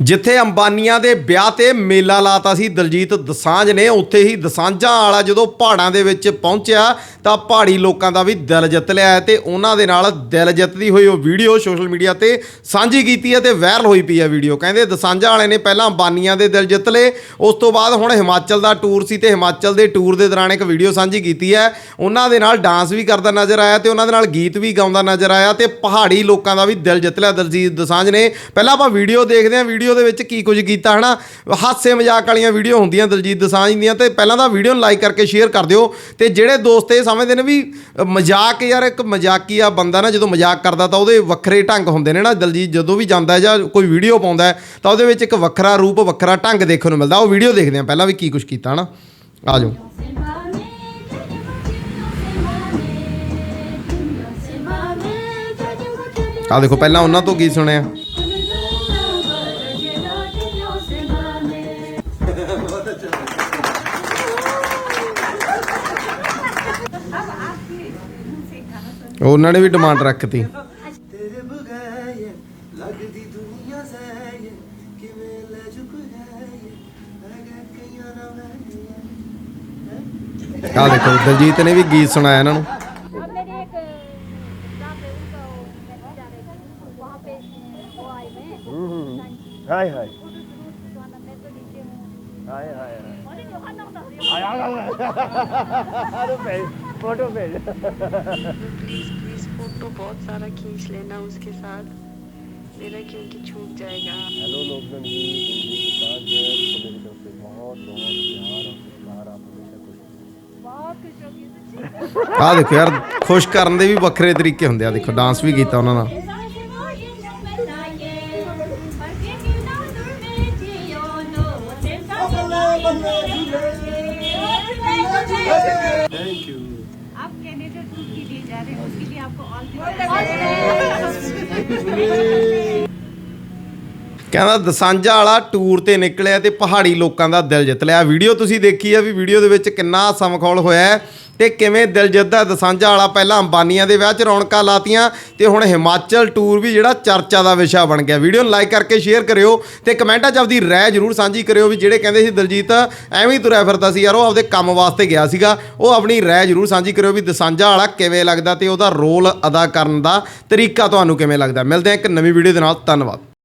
ਜਿੱਥੇ ਅੰਬਾਨੀਆਂ ਦੇ ਵਿਆਹ ਤੇ ਮੇਲਾ ਲਾਤਾ ਸੀ, ਦਲਜੀਤ ਦਸਾਂਝ ਨੇ ਉੱਥੇ ਹੀ ਦਸਾਂਝਾਂ ਵਾਲਾ ਜਦੋਂ ਪਹਾੜਾਂ ਦੇ ਵਿੱਚ ਪਹੁੰਚਿਆ, ਤਾਂ ਪਹਾੜੀ ਲੋਕਾਂ ਦਾ ਵੀ ਦਿਲ ਜਿੱਤ ਲਿਆ ਹੈ ਤੇ ਉਹਨਾਂ ਦੇ ਨਾਲ ਦਿਲ ਜਿੱਤਦੀ ਹੋਈ ਉਹ ਵੀਡੀਓ ਸੋਸ਼ਲ ਮੀਡੀਆ ਤੇ ਸਾਂਝੀ ਕੀਤੀ ਹੈ ਤੇ ਵਾਇਰਲ ਹੋਈ ਪਈ ਹੈ ਵੀਡੀਓ। ਕਹਿੰਦੇ ਦਸਾਂਝਾਂ ਵਾਲੇ ਨੇ ਪਹਿਲਾਂ ਅੰਬਾਨੀਆਂ ਦੇ ਦਿਲ ਜਿੱਤ ਲਏ, ਉਸ ਤੋਂ ਬਾਅਦ ਹੁਣ ਹਿਮਾਚਲ ਦਾ ਟੂਰ ਸੀ ਤੇ ਹਿਮਾਚਲ ਦੇ ਟੂਰ ਦੇ ਦੌਰਾਨ ਇੱਕ ਵੀਡੀਓ ਸਾਂਝੀ ਕੀਤੀ ਹੈ। ਉਹਨਾਂ ਦੇ ਨਾਲ ਡਾਂਸ ਵੀ ਕਰਦਾ ਨਜ਼ਰ ਆਇਆ ਤੇ ਉਹਨਾਂ ਦੇ ਨਾਲ ਗੀਤ ਵੀ ਗਾਉਂਦਾ ਨਜ਼ਰ ਆਇਆ ਤੇ ਪਹਾੜੀ ਲੋਕਾਂ ਦਾ ਵੀ ਦਿਲ ਜਿੱਤ ਲਿਆ ਦਲਜੀਤ ਦਸਾਂਝ ਨੇ। ਪਹਿਲਾਂ ਆਪਾਂ ਵੀਡੀਓ ਦੇਖਦੇ ਹਾਂ, ਵੀਡੀਓ ਦੇ ਵਿੱਚ ਕੀ ਕੁਝ ਕੀਤਾ, ਹਨਾ? ਹਾਸੇ ਮਜ਼ਾਕ ਵਾਲੀਆਂ ਵੀਡੀਓ ਹੁੰਦੀਆਂ ਦਲਜੀਤ ਦਸਾਂਝ ਦੀਆਂ ਤੇ ਪਹਿਲਾਂ ਤਾਂ ਵੀਡੀਓ ਨੂੰ ਲਾਈਕ ਕਰਕੇ ਸ਼ੇਅਰ ਕਰ ਦਿਓ ਤੇ ਜਿਹੜੇ ਦੋਸਤ ਇਹ ਸਮਝਦੇ ਨੇ ਵੀ ਮਜ਼ਾਕ ਯਾਰ ਇੱਕ ਮਜ਼ਾਕੀਆ ਬੰਦਾ ਨਾ, ਜਦੋਂ ਮਜ਼ਾਕ ਕਰਦਾ ਤਾਂ ਉਹਦੇ ਵੱਖਰੇ ਢੰਗ ਹੁੰਦੇ ਨੇ ਨਾ। ਦਲਜੀਤ ਜਦੋਂ ਵੀ ਜਾਂਦਾ ਜਾਂ ਕੋਈ ਵੀਡੀਓ ਪਾਉਂਦਾ ਤਾਂ ਉਹਦੇ ਵਿੱਚ ਇੱਕ ਵੱਖਰਾ ਰੂਪ, ਵੱਖਰਾ ਢੰਗ ਦੇਖਣ ਨੂੰ ਮਿਲਦਾ। ਉਹ ਵੀਡੀਓ ਦੇਖਦੇ ਹਾਂ ਪਹਿਲਾਂ ਵੀ ਕੀ ਕੁਝ ਕੀਤਾ, ਹਨਾ? ਆ ਜਾਓ। ਆ ਦੇਖੋ, ਪਹਿਲਾਂ ਉਹਨਾਂ ਤੋਂ ਕੀ ਸੁਣਿਆ? ਉਹਨਾਂ ਨੇ ਵੀ ਡਿਮਾਂਡ ਰੱਖਤੀ। ਤੇਰੇ ਬਗੈਰ ਲੱਗਦੀ ਦੁਨੀਆ ਸੈਂ ਕਿਵੇਂ ਲੈ ਚੁੱਕ ਗਏ ਆ ਦੇਖੋ ਦਲਜੀਤ ਨੇ ਵੀ ਗੀਤ ਸੁਣਾਇਆ ਇਹਨਾਂ ਨੂੰ। ਹਾਏ ਹਾਏ। ਹਾਏ ਹਾਏ ਹਾਏ। ਹਾਏ ਹਾਏ अरे जो खाना होता है ਅਰੇ ਭੇਜ ਫੋਟੋ ਭੇਜ प्लीज प्लीज फोटो बहुत सारा खींच लेना उसके साथ मेरा क्योंकि छूट जाएगा हेलो लोकजन जी विकास है मेरी तरफ से बहुत बहुत प्यार और सत्कार आप हमेशा खुश बहुत खुश होगी सच्ची ਆ ਦੇਖੋ ਯਾਰ ਖੁਸ਼ ਕਰਨ ਦੇ ਵੀ ਵੱਖਰੇ ਤਰੀਕੇ ਹੁੰਦੇ ਆ ਦੇਖੋ ਡਾਂਸ ਵੀ ਕੀਤਾ ਉਹਨਾਂ ਨਾਲ थैंक यू आप कैनेडा टूर के लिए जा रहे हैं उसके लिए आपको ऑल ਕਹਿੰਦਾ ਦਸਾਂਝਾ ਵਾਲਾ ਟੂਰ ਤੇ ਨਿਕਲਿਆ ਤੇ ਪਹਾੜੀ ਲੋਕਾਂ ਦਾ ਦਿਲ ਜਿੱਤ ਲਿਆ। ਵੀਡੀਓ ਤੁਸੀਂ ਦੇਖੀ ਆ ਵੀ ਵੀਡੀਓ ਦੇ ਵਿੱਚ ਕਿੰਨਾ ਹਾਸਾ ਮਖੌਲ ਹੋਇਆ ਹੈ ਤੇ ਕਿਵੇਂ ਦਿਲ ਜਿੱਤਦਾ ਦਸਾਂਝਾ ਵਾਲਾ ਪਹਿਲਾਂ ਅੰਬਾਨੀਆਂ ਦੇ ਵਿਆਹ 'ਚ ਰੌਣਕਾਂ ਲਾਤੀਆਂ ਤੇ ਹੁਣ ਹਿਮਾਚਲ ਟੂਰ ਵੀ ਜਿਹੜਾ ਚਰਚਾ ਦਾ ਵਿਸ਼ਾ ਬਣ ਗਿਆ। ਵੀਡੀਓ ਨੂੰ ਲਾਈਕ ਕਰਕੇ ਸ਼ੇਅਰ ਕਰਿਓ ਤੇ ਕਮੈਂਟਾਂ 'ਚ ਆਪਦੀ ਰਾਏ ਜ਼ਰੂਰ ਸਾਂਝੀ ਕਰਿਓ ਵੀ ਜਿਹੜੇ ਕਹਿੰਦੇ ਸੀ ਦਲਜੀਤ ਐਵੇਂ ਹੀ ਤੁਰਿਆ ਫਿਰਦਾ ਸੀ। ਯਾਰ ਉਹ ਆਪਦੇ ਕੰਮ ਵਾਸਤੇ ਗਿਆ ਸੀਗਾ। ਉਹ ਆਪਣੀ ਰਾਏ ਜ਼ਰੂਰ ਸਾਂਝੀ ਕਰਿਓ ਵੀ ਦਸਾਂਝਾ ਵਾਲਾ ਕਿਵੇਂ ਲੱਗਦਾ ਤੇ ਉਹਦਾ ਰੋਲ ਅਦਾ ਕਰਨ ਦਾ ਤਰੀਕਾ ਤੁਹਾਨੂੰ ਕਿਵੇਂ ਲੱਗਦਾ। ਮਿਲਦੇ ਹਾਂ ਇੱਕ ਨਵੀਂ ਵੀਡੀਓ ਦੇ ਨਾਲ। ਧੰਨਵਾਦ।